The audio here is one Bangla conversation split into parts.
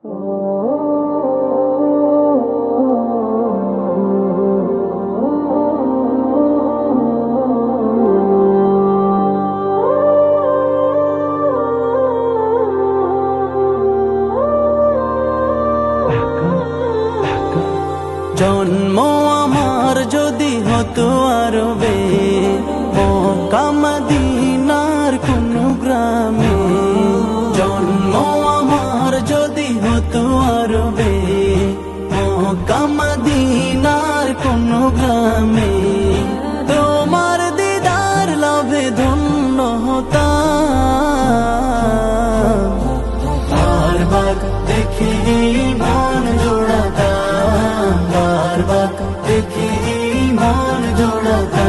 জন্ম আমার যদি হতো আরবে কামাদিনার কামাদিনার কোন গ্রামে তোমার দিদার লাভে ধন্য হতাম। বারবার দেখি মন জোড়াতাম। বারবার দেখি মন জোড়াতাম।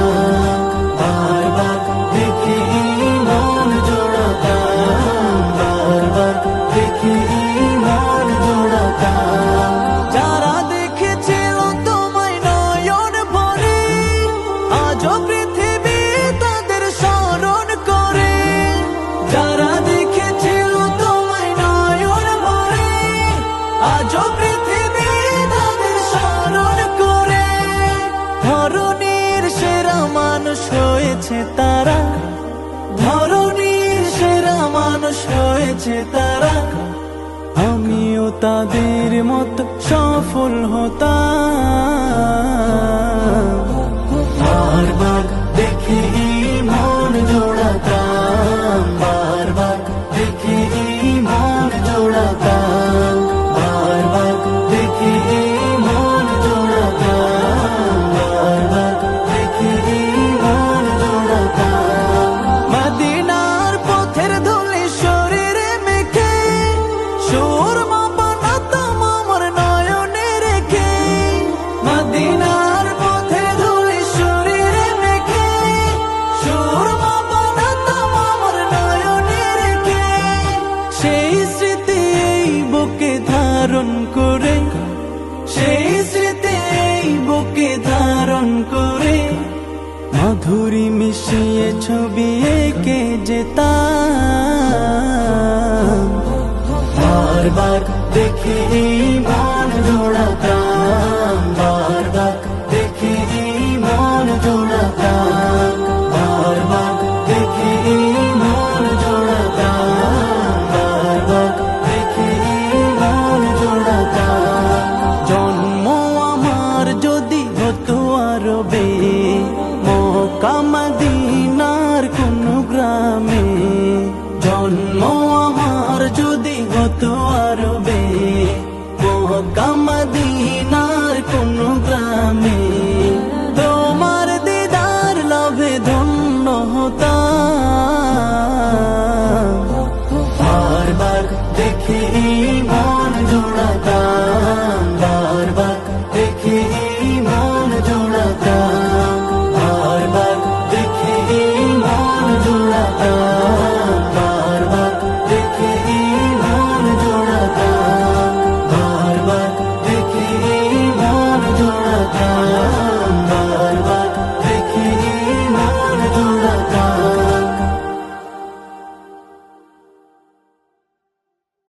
হয়েছে তারা। ধরনীর সেরা মানুষ হয়েছে তারা। আমিও তাদের মত সফল দেখে দেখি বুকে ধারণ করে, সেই স্মৃতি বুকে ধারণ করে। মাধুরী মিশিয়ে ছবি এঁকে যেতা বারবার দেখে tanto